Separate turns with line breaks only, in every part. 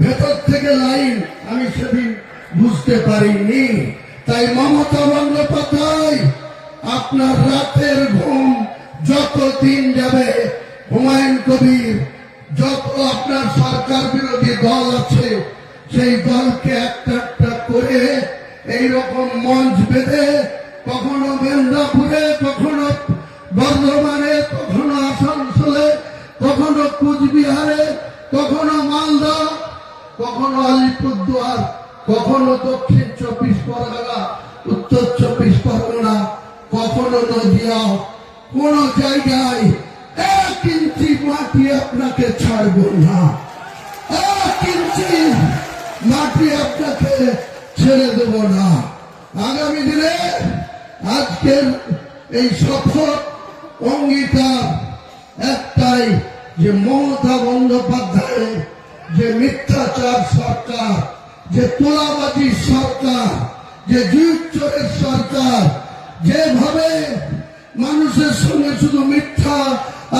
ভেতর থেকে লাইন আমি সেদিন বুঝতে পারিনি। তাই মমতা বন্দ্যোপাধ্যায়, আপনার রাতের ঘুম যত দিন যাবে, হুমায়ুন কবির যত আপনার সরকার বিরোধী দল আছে, সেই দলকে একটা একটা করে এইরকম মঞ্চ বেঁধে, কখনো মেদিনীপুরে, কখনো বর্ধমানে, কখনো আসানসোলে, কখনো কুচবিহারে, কখনো মালদা কখনো আলিপুরদুয়ার, কখনো দক্ষিণ চব্বিশ পরগনা, উত্তর চব্বিশ পরগনা, কখনো নদিয়া, কোন জায়গায় এক ইঞ্চি মাটি আপনাকে ছাড়ব না। এক ইঞ্চি মাটি আপনাকে ছেড়ে দেব না। আগামী দিনে আজকের এই শপথ অঙ্গীকার একটাই যে মমতা বন্দ্যোপাধ্যায়ের যে মিথ্যাচার সরকার, যে তোলাবাজি সরকার, যে জুচ্চরের সরকার, যেভাবে মানুষের সঙ্গে শুধু মিথ্যা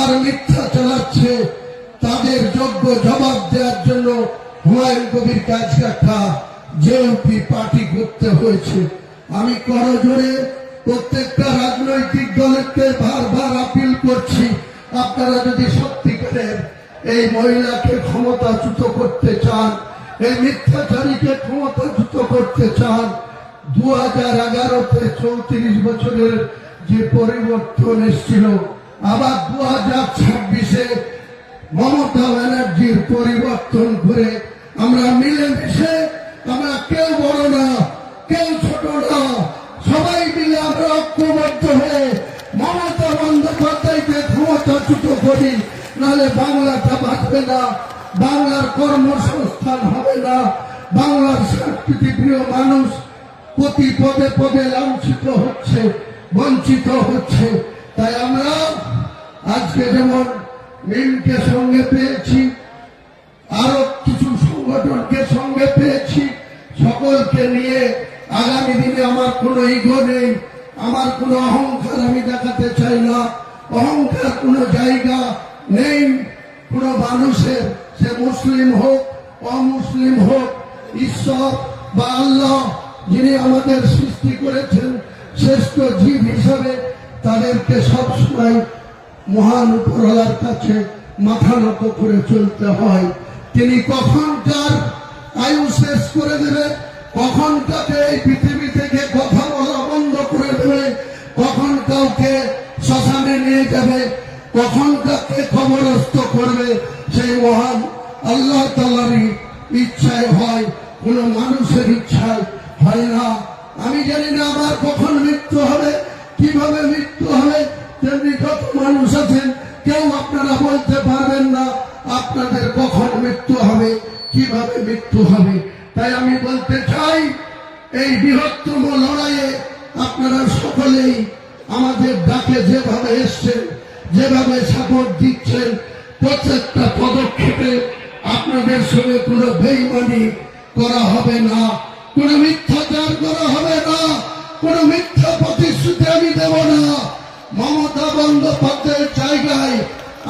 আর মিথ্যা চালাচ্ছে, তাদের যোগ্য জবাব দেওয়ার জন্য হুমায়ুন কবির কাজ একটা জেএমপি পার্টি করতে হয়েছে। আমি করজোরে প্রত্যেকটা রাজনৈতিক দলকে বারবার আপিল করছি। আপনারা যদি সত্যিকারের এই মহিলাকে ক্ষমতাচ্যুত করতে চান, এই মিথ্যাচারীকে ক্ষমতাচ্যুত করতে চান দু হাজার এগারোতে চৌত্রিশ বছরের যে পরিবর্তন এসেছিল, আবার দু হাজার ছাব্বিশে মমতা ব্যানার্জির পরিবর্তন করে আমরা মিলেমিশে, আমরা কেউ বড় না, কেউ ছোট না, সবাই মিলে আমরা ঐক্যবদ্ধ হয়ে মমতা বন্দ্যোপাধ্যায়কে ক্ষমতাচ্যুত করি। নাহলে বাংলাটা বাঁচবে না, বাংলার কর্মসংস্থান হবে না, বাংলার সংস্কৃতি প্রিয় মানুষ প্রতি পদে পদে লাঞ্ছিত হচ্ছে, বঞ্চিত হচ্ছে। তাই আমরা আজকে যেমন মিমকে সঙ্গে পেয়েছি, আরও কিছু সংগঠনকে সঙ্গে পেয়েছি, সকলকে নিয়ে আগামী দিনে আমার কোনো ইগো নেই, আমার কোনো অহংকার আমি দেখাতে চাই না। অহংকার কোনো জায়গা নেই। কোনো মানুষের, সে মুসলিম হোক, অমুসলিম হোক, ঈশ্বর বা আল্লাহ যিনি আমাদের সৃষ্টি করেছেন, শ্রেষ্ঠ জীব হিসাবে তাদেরকে সবসময় মহান উপরওয়ালার কাছে মাথা নত করে চলতে হয়। তিনি কখন কার আয়ু শেষ করে দেবে, কখন তাকে এই পৃথিবী থেকে কথা বলা বন্ধ করে দেবে, কখন কাউকে শ্মশানে নিয়ে যাবে কখন কাকে খবরস্থ করবে সেই মহান আল্লাহ তালারই ইচ্ছায় হয় কোন মানুষের ইচ্ছায় হয় না। আমি জানি না আমার কখন মৃত্যু হবে, কীভাবে মৃত্যু হবে, তেমনি যত মানুষ আছেন, কেউ আপনারা বলতে পারবেন না আপনাদের কখন মৃত্যু হবে, কীভাবে মৃত্যু হবে। তাই আমি বলতে চাই, এই বৃহত্তম লড়াইয়ে আপনারা সকলেই আমাদের ডাকে যেভাবে এসছেন যেভাবে সাপোর্ট দিচ্ছেন, প্রত্যেকটা পদক্ষেপে আপনাদের সঙ্গে কোনো বেইমানি করা হবে না, কোনো মিথ্যাচার করা হবে না, কোনো মিথ্যা প্রতিশ্রুতি আমি দেব না। মমতা বন্দ্যোপাধ্যায়ের জায়গায়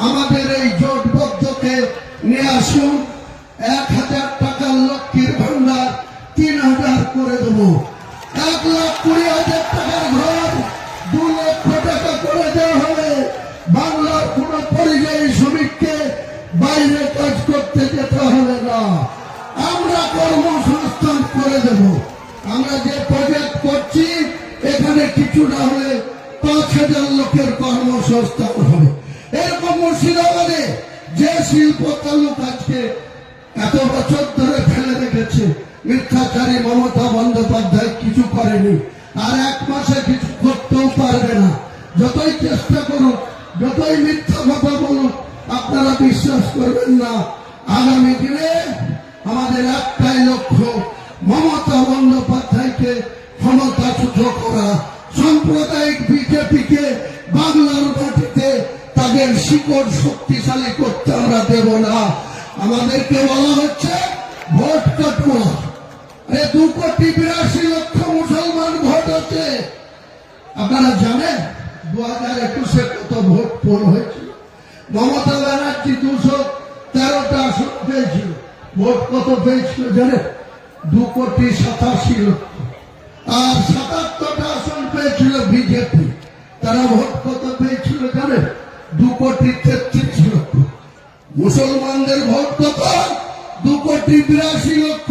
আমাদের এই জোটবদ্ধকে নিয়ে আসুন, এক হাজার টাকার লক্ষ্মীর ভান্ডার তিন হাজার করে দেবো। এক লাখ কুড়ি হাজার টাকার আমরা যে প্রজেক্ট করছি, এখানে কিছু না হলে পাঁচ হাজার লোকের কর্মসংস্থান হবে। এরকম মুর্শিদাবাদে যে শিল্প তালুক আজকে এত বছর ধরে ফেলে রেখেছে, মিথ্যাচারী মমতা বন্দ্যোপাধ্যায় কিছু করেনি। আর এক মাসে কিছু করতেও পারবে না। যতই চেষ্টা করুক, যতই মিথ্যা কথা বলুক, আপনারা বিশ্বাস করবেন না। আগামী দিনে আমাদের একটাই লক্ষ্য মমতা বন্দ্যোপাধ্যায়কে ক্ষমতাচ্যুত করা, সাম্প্রদায়িক বিজেপিকে বাংলার মাটিতে তাদের শিকড় শক্তিশালী করতে আমরা দেব না। আমাদেরকে বলা হচ্ছে ভোট কাটুয়া। দু কোটি বিরাশি লক্ষ মুসলমান ভোট হচ্ছে আপনারা জানেন দু হাজার একুশে কত ভোট পোল হয়েছিল? মমতা ব্যানার্জি দুশো তেরোটা আসন পেয়েছিল। ভোট কত পেয়েছিল জানেন? দু কোটি সাতাশি লক্ষ। আর সাতাত্তরটা আসন পেয়েছিল বিজেপি। তারা ভোট কত পেয়েছিল জানেন? দু কোটি তেত্রিশ লক্ষ। মুসলমানদের ভোট কত? দু কোটি বিরাশি লক্ষ।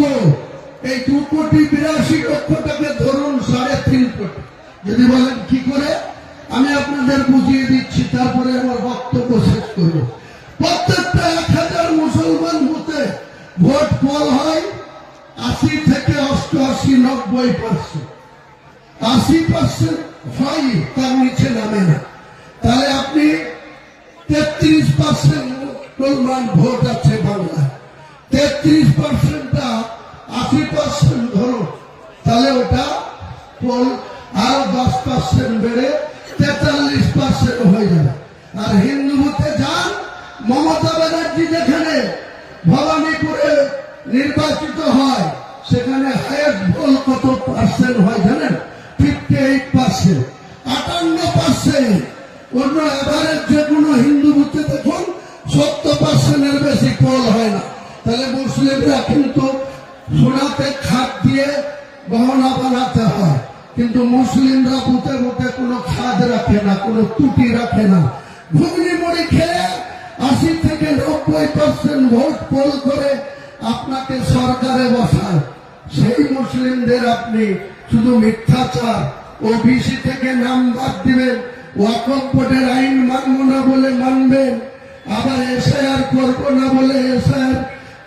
এই দু কোটি বিরাশি লক্ষটাকে ধরুন সাড়ে তিন কোটি। যদি বলেন কি করে? আমি আপনাদের বুঝিয়ে দিচ্ছি, তারপরে আমার বক্তব্য শেষ করব। প্রত্যেকটা এক হাজার মুসলমান বুথে ভোট ফল হয় আশি থেকে অষ্টআশি, নব্বই পার্সেন্ট আশি পার্সেন্ট হয় তার নিচে নামে না। তাহলে আপনি তেত্রিশ পার্সেন্ট মুসলমান ভোট আছে বাংলায়। তেত্রিশ পার্সেন্টটা আশি পার্সেন্ট ধরো। তাহলে ওটা আরও দশ পার্সেন্ট বেড়ে তেতাল্লিশ পার্সেন্ট হয়ে যাবে। আর হিন্দু বুথে যান, মমতা ব্যানার্জি যেখানে ভবানীপুরে নির্বাচিত হয় সেখানে হায়েস্ট ভোল কত পার্সেন্ট হয় জানেন? ফিফটি এইট পার্সেন্ট আটান্ন পার্সেন্ট অন্য এভারেজ যে কোনো হিন্দু বুথে দেখুন, সত্তর পার্সেন্টের বেশি পোল হয় না। তাহলে মুসলিমরা কিন্তু সোনাতে খাত দিয়ে গহনা বানাতে হয়। কিন্তু মুসলিমরা বুথে বুথে কোনো খাদ রাখে না, কোনো ত্রুটি রাখে না। ঘুগনি মুড়ি খেয়ে আশি থেকে নব্বই পার্সেন্ট ভোট পোল করে আপনাকে সরকারে বসায়। সেই মুসলিমদের আপনি শুধু মিথ্যাচার, ওবিসি থেকে নাম বাদ দিবেন, ওয়াকফ বোর্ডের আইন মানব না বলে মানবেন, আবার এসআইআর করব না বলে এসআইআর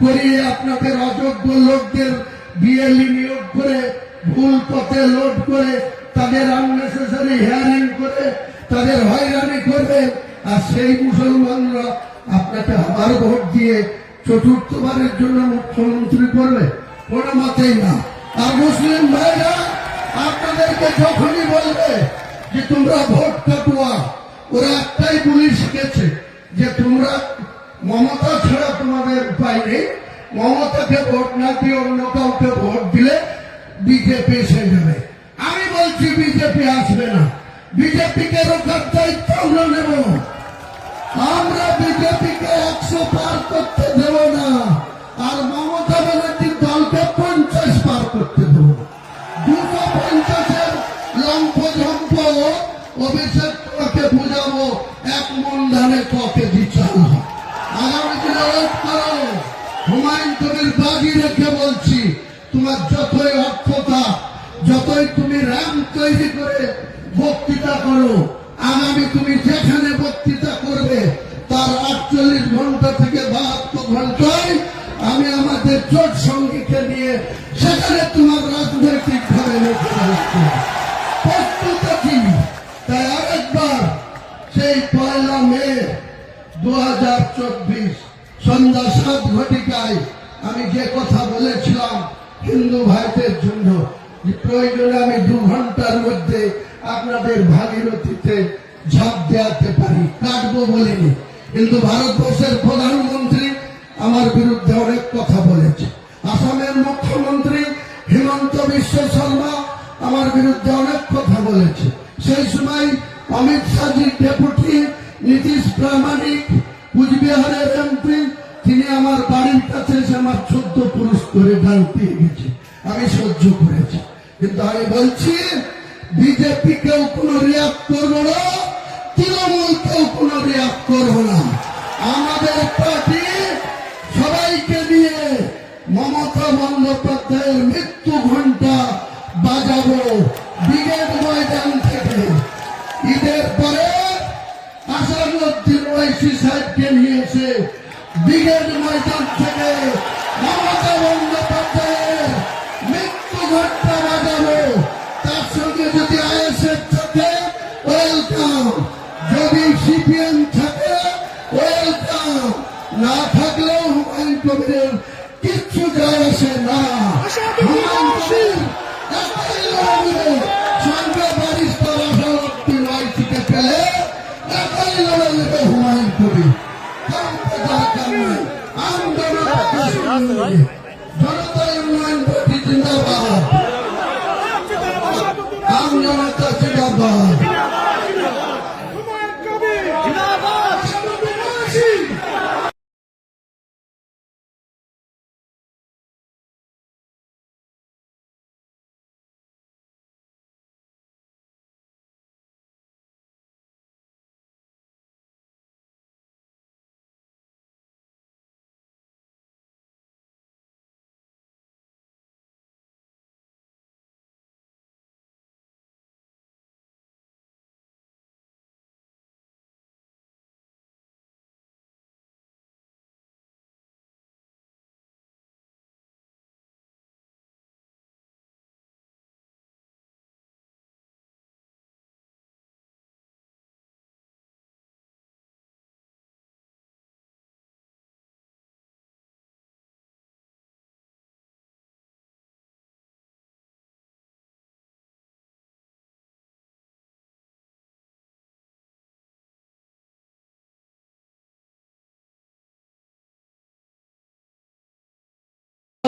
করিয়ে আপনাদের অযোগ্য লোকদের বিএলই নিয়োগ করে, ভুল পথে লোড করে, তাদের আননেসেসারি হেয়ারিং করে, তাদের হয়রানি করবে। আর সেই মুসলমানরা আপনাকে আবার ভোট দিয়ে চতুর্থবারের জন্য মুখ্যমন্ত্রী করবে। কোনো মতেই না। আর মুসলিম ভাইরা আপনাদেরকে যখনই বলবে যে তোমরা ভোট কাটুয়া ওরা একটাই পুলিশ শিখেছে যে তোমরা মমতা ছাড়া তোমাদের উপায় নেই। মমতাকে ভোট না দিয়ে অন্য কাউকে ভোট দিলে বিজেপি এসে যাবে। আমি বলছি বিজেপি আসবে না। বিজেপিকে রোখার দায়িত্ব আমরা নেব। আমরা বিজেপিকে একশো পার করতে দেব না। আর মমতা তোমাকে বুঝাবো? এক মন ধানে ককে দিচাল আগামী দিনে করো। হুমায়ুন কবির বাজি রেখে বলছি, তোমার যতই অর্থতা, যতই তুমি র্যাম তৈরি করে বক্তৃতা করো, আগামী তুমি যেখানে বক্তৃতা করবে, তার আটচল্লিশ ঘণ্টা থেকে বাহাত্তর ঘন্টায় আমি আমাদের জোট সঙ্গীকে নিয়ে সেখানে তোমার রাজনৈতিক ভাবে লেখা হচ্ছে প্রস্তুত আছি তাই আরেকবার সেই পয়লা মে দু হাজার চব্বিশ, সন্ধ্যা সাত ঘটিকায় আমি যে কথা বলেছিলাম, হিন্দু ভাইদের জন্য প্রয়োজনে আমি দু ঘণ্টার মধ্যে আপনাদের ভাগীরথীতে ঝাঁপ দেওয়াতে পারি, কাটবো বলিনি। কিন্তু ভারতবর্ষের প্রধানমন্ত্রী আমার বিরুদ্ধে অনেক কথা বলেছে। আসামের মুখ্যমন্ত্রী হিমন্ত বিশ্ব শর্মা আমার বিরুদ্ধে অনেক কথা বলেছে। সেই সময় অমিত শাহজির ডেপুটি নীতিশ প্রামাণিক, কুচবিহারের এমপি, তিনি আমার বাড়ির কাছে এসে আমার চোদ্দ পুরুষ করে গান পেয়ে গেছে। আমি সহ্য করেছি। কিন্তু আমি বলছি, বিজেপি কেউ কোনো রিয়াক্ট করব না, তৃণমূল কেউ কোনো রিয়াক্ট করব না। আমাদের পার্টি সবাইকে নিয়ে মমতা বন্দ্যোপাধ্যায়ের মৃত্যু ঘণ্টা বাজাবো ব্রিগেড ময়দান থেকে ঈদের পরে আসাদুদ্দিন ওয়াইসি সাহেবকে নিয়ে এসে ব্রিগেড ময়দান থেকে মমতা বন্দ্যোপাধ্যায়ের মৃত্যু ঘটনা বাজাবো। তার সঙ্গে যদি আইএসএফ থাকে ওয়েলকাম যদি সিপিএম থাকে ওয়েলকাম না থাকলেও হুমায়ুন কবিরের কিচ্ছু যায় আসে না। হুমায়ুন কবির একাই সঙ্গে বারিস্তার আসাদুদ্দিন ওয়াইসিকে পেলে একাই লড়ে হুমায়ুন আন্দোলন জনতা ইউনিয়ন পার্টি জিন্দাবাদ। আম জনতা জিন্দাবাদ।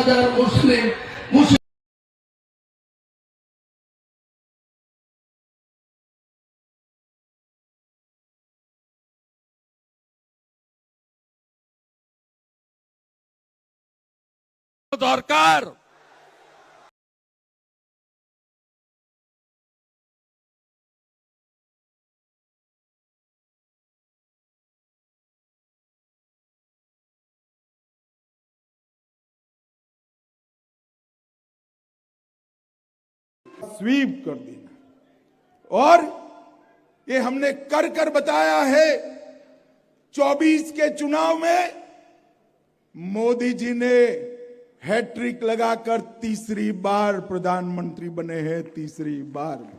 হাজার মুসলিম মুসলিম
দরকার।
स्वीप कर देना। और ये हमने कर कर बताया है 24 के चुनाव में मोदी जी ने हैट्रिक लगाकर तीसरी बार प्रधानमंत्री बने हैं, तीसरी बार।